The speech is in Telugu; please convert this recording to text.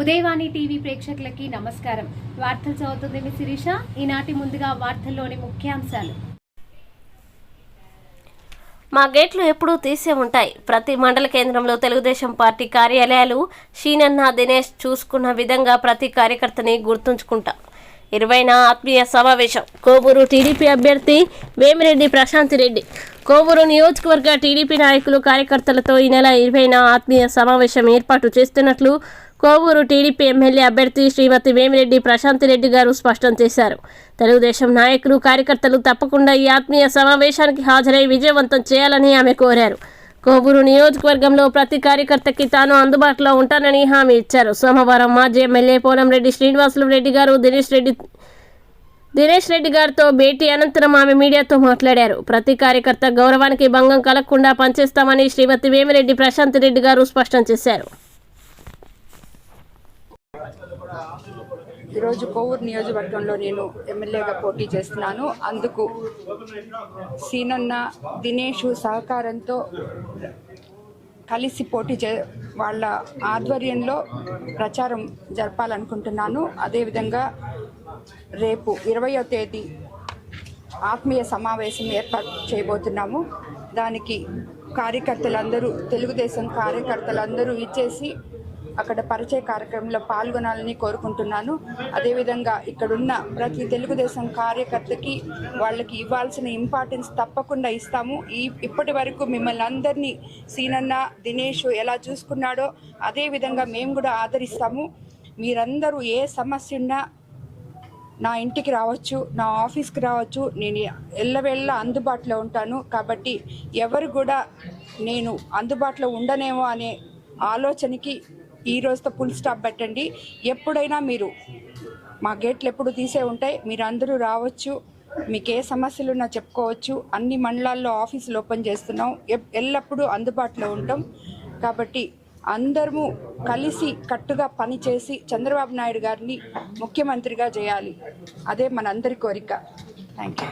ఉదయవాణి టీవీ ప్రేక్షకులకి నమస్కారం. వార్తలు చదువుతుంది మీ శిరీష. ఈనాటి ముందుగా వార్తల్లోని ముఖ్యాంశాలు. మా గేట్లు ఎప్పుడూ తీసే ఉంటాయి. ప్రతి మండల కేంద్రంలో తెలుగుదేశం పార్టీ కార్యాలయాలు షీనన్న దినేష్ చూసుకున్న విధంగా ప్రతి కార్యకర్తని గుర్తుంచుకుంటాం. ఇరవైన ఆత్మీయ సమావేశం. కోవూరు టీడీపీ అభ్యర్థి వేమిరెడ్డి ప్రశాంత్ రెడ్డి. కోవూరు నియోజకవర్గ టీడీపీ నాయకులు కార్యకర్తలతో ఈ నెల ఇరవైన ఆత్మీయ సమావేశం ఏర్పాటు చేస్తున్నట్లు కోవూరు టీడీపీ ఎమ్మెల్యే అభ్యర్థి శ్రీమతి వేమిరెడ్డి ప్రశాంత్ రెడ్డి గారు స్పష్టం చేశారు. తెలుగుదేశం నాయకులు కార్యకర్తలు తప్పకుండా ఈ ఆత్మీయ సమావేశానికి హాజరై విజయవంతం చేయాలని ఆమె కోరారు. కోవూరు నియోజకవర్గంలో ప్రతి కార్యకర్తకి తాను అందుబాటులో ఉంటానని హామీ ఇచ్చారు. సోమవారం మాజీ ఎమ్మెల్యే పోలంరెడ్డి శ్రీనివాసులు రెడ్డి గారు దినేష్ రెడ్డి దినేష్ రెడ్డి గారితో భేటీ అనంతరం ఆమె మీడియాతో మాట్లాడారు. ప్రతి కార్యకర్త గౌరవానికి భంగం కలగకుండా పనిచేస్తామని శ్రీమతి వేమిరెడ్డి ప్రశాంత్ రెడ్డి గారు స్పష్టం చేశారు. ఈరోజు కోవూరు నియోజకవర్గంలో నేను ఎమ్మెల్యేగా పోటీ చేస్తున్నాను. అందుకు సీనన్న దినేష్ సహకారంతో కలిసి పోటీ చే వాళ్ళ ఆధ్వర్యంలో ప్రచారం జరపాలనుకుంటున్నాను. అదేవిధంగా రేపు ఇరవయో తేదీ ఆత్మీయ సమావేశం ఏర్పాటు చేయబోతున్నాము. దానికి కార్యకర్తలందరూ తెలుగుదేశం కార్యకర్తలందరూ ఇచ్చేసి అక్కడ పరిచయ కార్యక్రమంలో పాల్గొనాలని కోరుకుంటున్నాను. అదేవిధంగా ఇక్కడున్న ప్రతి తెలుగుదేశం కార్యకర్తకి వాళ్ళకి ఇవ్వాల్సిన ఇంపార్టెన్స్ తప్పకుండా ఇస్తాము. ఈ ఇప్పటి వరకు మిమ్మల్ని అందరినీ సీనన్న దినేష్ ఎలా చూసుకున్నాడో అదేవిధంగా మేము కూడా ఆదరిస్తాము. మీరందరూ ఏ సమస్య ఉన్నా నా ఇంటికి రావచ్చు నా ఆఫీస్కి రావచ్చు నేను ఎల్లవేళ్ళ అందుబాటులో ఉంటాను. కాబట్టి ఎవరు కూడా నేను అందుబాటులో ఉండనేమో అనే ఆలోచనకి ఈ రోజుతో ఫుల్ స్టాప్ పెట్టండి. ఎప్పుడైనా మీరు మా గేట్లు ఎప్పుడు తీసే ఉంటాయి మీరు అందరూ రావచ్చు మీకు ఏ సమస్యలు ఉన్నా చెప్పుకోవచ్చు. అన్ని మండలాల్లో ఆఫీసులు ఓపెన్ చేస్తున్నాం. ఎల్లప్పుడూ అందుబాటులో ఉంటాం. కాబట్టి అందరము కలిసి కట్టుగా పనిచేసి చంద్రబాబు నాయుడు గారిని ముఖ్యమంత్రిగా చేయాలి. అదే మనందరి కోరిక. Thank you